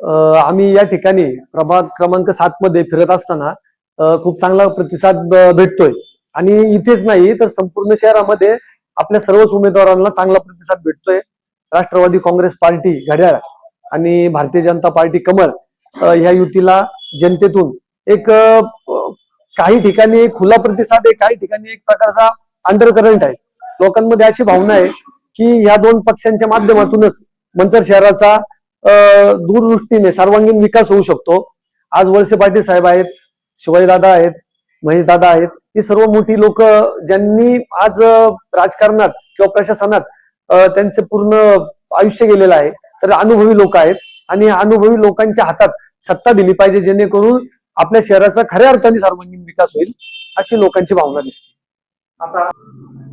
आम्ही या ठिकाणी प्रभाग क्रमांक सात मध्ये फिरत असताना खूप चांगला प्रतिसाद भेटतोय. आणि इथेच नाही तर संपूर्ण शहरामध्ये आपल्या सर्वच उमेदवारांना चांगला प्रतिसाद भेटतोय. राष्ट्रवादी काँग्रेस पार्टी घड्याळ आणि भारतीय जनता पार्टी कमळ ह्या युतीला जनतेतून एक काही ठिकाणी खुला प्रतिसाद आहे काही ठिकाणी एक प्रकारचा अंडर करंट आहे. लोकांमध्ये अशी भावना आहे की ह्या दोन पक्षांच्या माध्यमातूनच मंचर शहराचा दूरदृष्टीने सर्वांगीण विकास होऊ शकतो. आज वळसे पाटील साहेब आहेत शिवाजीदादा आहेत महेश दादा आहेत ही सर्व मोठी लोक ज्यांनी आज राजकारणात किंवा प्रशासनात त्यांचं त्यांचे पूर्ण आयुष्य गेलेलं आहे तर अनुभवी लोक आहेत आणि अनुभवी लोकांच्या हातात सत्ता दिली पाहिजे जेणेकरून आपल्या शहराचा खऱ्या अर्थाने सर्वांगीण विकास होईल अशी लोकांची भावना दिसते. आता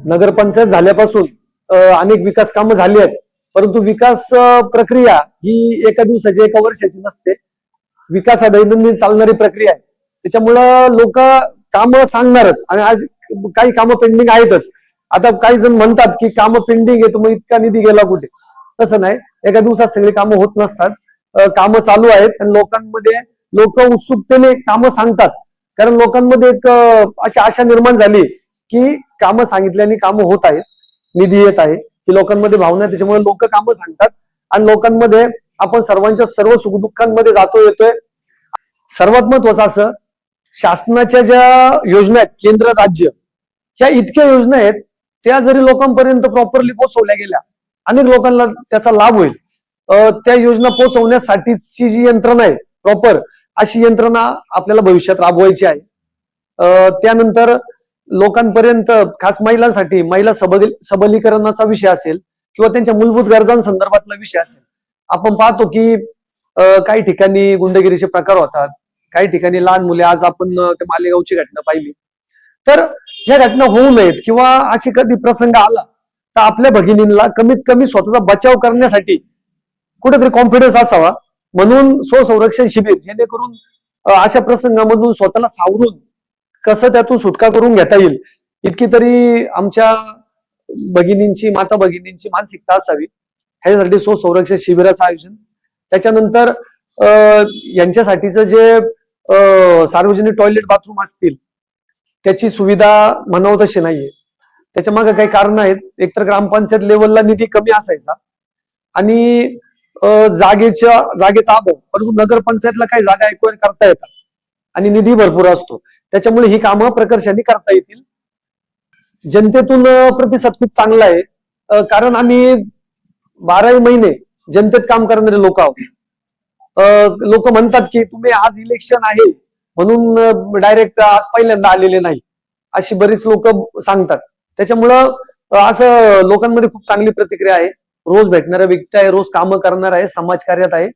नगरपंचायत झाल्यापासून अनेक विकास कामं झाली आहेत. परंतु विकास प्रक्रिया ही एका दिवसाची एका वर्षाची नसते. विकास हा दैनंदिन चालणारी प्रक्रिया आहे. त्याच्यामुळं लोक कामं सांगणारच आणि आज काही कामं पेंडिंग आहेतच. आता काही जण म्हणतात की कामं पेंडिंग आहे मग इतका निधी गेला कुठे? तसं नाही. एका दिवसात सगळी कामं होत नसतात. कामं चालू आहेत आणि लोकांमध्ये लोक उत्सुकतेने कामं सांगतात. कारण लोकांमध्ये एक अशी आशा निर्माण झाली की कामं सांगितल्याने कामं होत आहेत निधी येत आहे. की लोकांमध्ये भावना आहे त्याच्यामुळे लोक कामं सांगतात. आणि लोकांमध्ये आपण सर्वांच्या सर्व सुखदुःखांमध्ये जातो येतोय. सर्वात महत्वाचं असं शासनाच्या ज्या योजना आहेत केंद्र राज्य ह्या इतक्या योजना आहेत त्या जरी लोकांपर्यंत प्रॉपरली पोहोचवल्या गेल्या अनेक लोकांना त्याचा लाभ होईल. अं, त्या योजना पोहोचवण्यासाठीची जी यंत्रणा आहे प्रॉपर अशी यंत्रणा आपल्याला भविष्यात राबवायची आहे. अं, त्यानंतर लोकांपर्यंत खास महिलांसाठी महिला सबली सबलीकरणाचा विषय असेल किंवा त्यांच्या मूलभूत गरजांसंदर्भातला विषय असेल आपण पाहतो की काही ठिकाणी गुंडगिरीचे प्रकार होतात काही ठिकाणी लहान मुले आज आपण त्या मालेगावची घटना पाहिली. तर ह्या घटना होऊ नयेत किंवा अशी कधी प्रसंग आला तर आपल्या भगिनींना कमीत कमी स्वतःचा बचाव करण्यासाठी कुठेतरी कॉन्फिडन्स असावा. म्हणून स्वसंरक्षण शिबिर जेणेकरून अशा प्रसंगामधून स्वतःला सावरून कसं त्यातून सुटका करून घेता येईल? इतकी तरी आमच्या भगिनींची माता भगिनींची मानसिकता असावी. ह्याच्यासाठी संरक्षण शिबिराचं आयोजन. त्याच्यानंतर अं, यांच्यासाठीचं जे सार्वजनिक टॉयलेट बाथरूम असतील त्याची सुविधा म्हणावं तशी नाहीये. त्याच्यामागे काही कारण आहेत. एकतर ग्रामपंचायत लेवलला निधी कमी असायचा आणि जागेच्या जागेचा अभाव. परंतु नगरपंचायतला काही जागा एक्वायर करता येतात आणि निधी भरपूर असतो. त्याच्यामुळे ही कामं प्रकर्षाने करता येतील. जनतेतून प्रतिसाद खूप चांगला आहे. कारण आम्ही बाराही महिने जनतेत काम करणारे लोक आहोत. लोक म्हणतात की तुम्ही आज इलेक्शन आहे म्हणून डायरेक्ट आज पहिल्यांदा आलेले नाही. अशी बरीच लोक सांगतात. त्याच्यामुळं असं लोकांमध्ये खूप चांगली प्रतिक्रिया आहे. रोज भेटणारा व्यक्ती आहे रोज कामं करणार आहे समाजकार्यात आहे.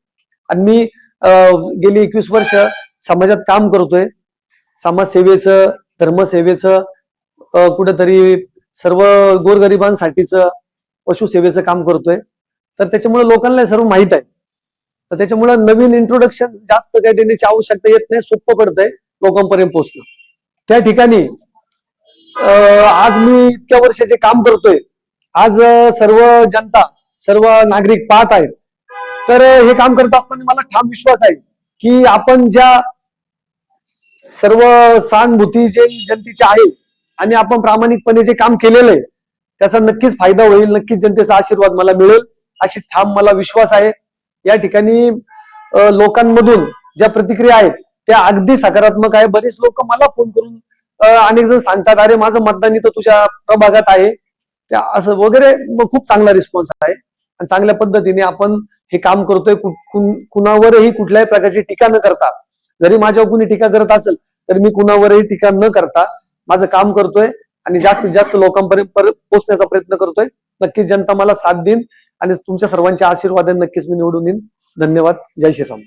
आणि मी अं, गेली एकवीस वर्ष समाजात काम करतोय. समाजसेवेचं धर्मसेवेचं कुठेतरी सर्व गोरगरिबांसाठीचं पशुसेवेचं काम करतोय. तर त्याच्यामुळे लोकांना सर्व माहीत आहे. तर त्याच्यामुळे नवीन इंट्रोडक्शन जास्त काही देण्याची आवश्यकता येत नाही सोपं पडतंय लोकांपर्यंत पोहोचणं. त्या ठिकाणी आज मी इतक्या वर्षाचे काम करतोय. आज सर्व जनता सर्व नागरिक पाहत आहेत. तर हे काम करत असताना मला ठाम विश्वास आहे की आपण ज्या सर्व सहानुभूती जे जनतेची आहे आणि आपण प्रामाणिकपणे जे काम केलेलं आहे त्याचा नक्कीच फायदा होईल नक्कीच जनतेचा आशीर्वाद मला मिळेल अशी ठाम मला विश्वास आहे. या ठिकाणी लोकांमधून ज्या प्रतिक्रिया आहेत त्या अगदी सकारात्मक आहे. बरेच लोक मला फोन करून अनेक जण सांगतात अरे माझं मतदान इथं तुझ्या प्रभागात आहे. त्या असं वगैरे खूप चांगला रिस्पॉन्स आहे. आणि चांगल्या पद्धतीने आपण हे काम करतोय कुणावरही कुठल्याही प्रकारची टीका न करता. जरी माझ्यावर कुणी टीका करत असेल तर मी कुणावरही टीका न करता माझं काम करतोय आणि जास्तीत जास्त लोकांपर्यंत पोहोचण्याचा प्रयत्न करतोय. नक्कीच जनता मला साथ देईन आणि तुमच्या सर्वांच्या आशीर्वादाने नक्कीच मी निवडून येईन. धन्यवाद. जय श्रीराम.